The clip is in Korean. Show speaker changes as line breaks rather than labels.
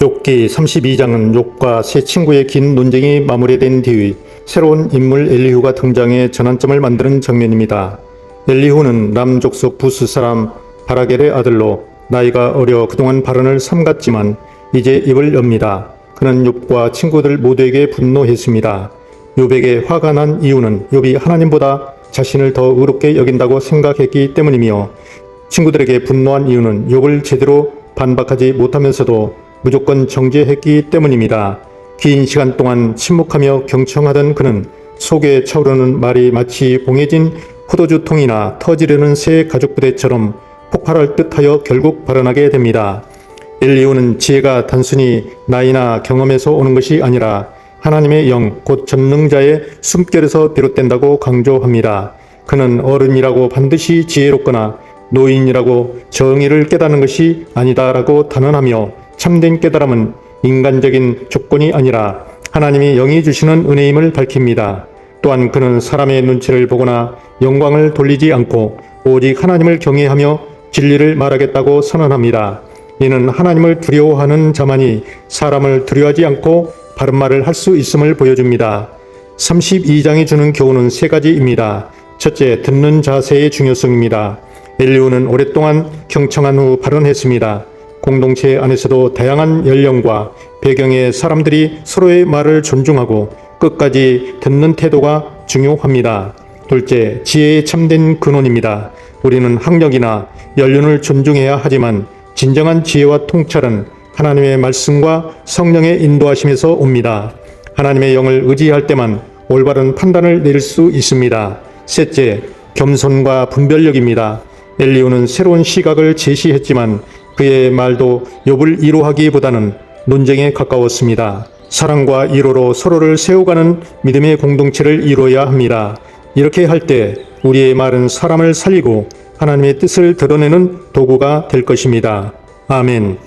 욥기 32장은 욥과 세 친구의 긴 논쟁이 마무리된 뒤 새로운 인물 엘리후가 등장해 전환점을 만드는 장면입니다. 엘리후는 남족속 부스 사람 바라겔의 아들로 나이가 어려 그동안 발언을 삼갔지만 이제 입을 엽니다. 그는 욥과 친구들 모두에게 분노했습니다. 욥에게 화가 난 이유는 욥이 하나님보다 자신을 더 의롭게 여긴다고 생각했기 때문이며 친구들에게 분노한 이유는 욥을 제대로 반박하지 못하면서도 무조건 정죄했기 때문입니다. 긴 시간 동안 침묵하며 경청하던 그는 속에 차오르는 말이 마치 봉해진 포도주 통이나 터지려는 새 가죽 부대처럼 폭발할 듯하여 결국 발언하게 됩니다. 엘리오는 지혜가 단순히 나이나 경험에서 오는 것이 아니라 하나님의 영, 곧 전능자의 숨결에서 비롯된다고 강조합니다. 그는 어른이라고 반드시 지혜롭거나 노인이라고 정의를 깨닫는 것이 아니다라고 단언하며 참된 깨달음은 인간적인 조건이 아니라 하나님이 영이 주시는 은혜임을 밝힙니다. 또한 그는 사람의 눈치를 보거나 영광을 돌리지 않고 오직 하나님을 경외하며 진리를 말하겠다고 선언합니다. 이는 하나님을 두려워하는 자만이 사람을 두려워하지 않고 바른 말을 할 수 있음을 보여줍니다. 32장이 주는 교훈은 세 가지입니다. 첫째, 듣는 자세의 중요성입니다. 엘리오는 오랫동안 경청한 후 발언했습니다. 공동체 안에서도 다양한 연령과 배경의 사람들이 서로의 말을 존중하고 끝까지 듣는 태도가 중요합니다. 둘째, 지혜의 참된 근원입니다. 우리는 학력이나 연륜을 존중해야 하지만 진정한 지혜와 통찰은 하나님의 말씀과 성령의 인도하심에서 옵니다. 하나님의 영을 의지할 때만 올바른 판단을 내릴 수 있습니다. 셋째, 겸손과 분별력입니다. 엘리오는 새로운 시각을 제시했지만 그의 말도 욥을 이로하기보다는 논쟁에 가까웠습니다. 사랑과 이로로 서로를 세워가는 믿음의 공동체를 이루어야 합니다. 이렇게 할 때 우리의 말은 사람을 살리고 하나님의 뜻을 드러내는 도구가 될 것입니다. 아멘.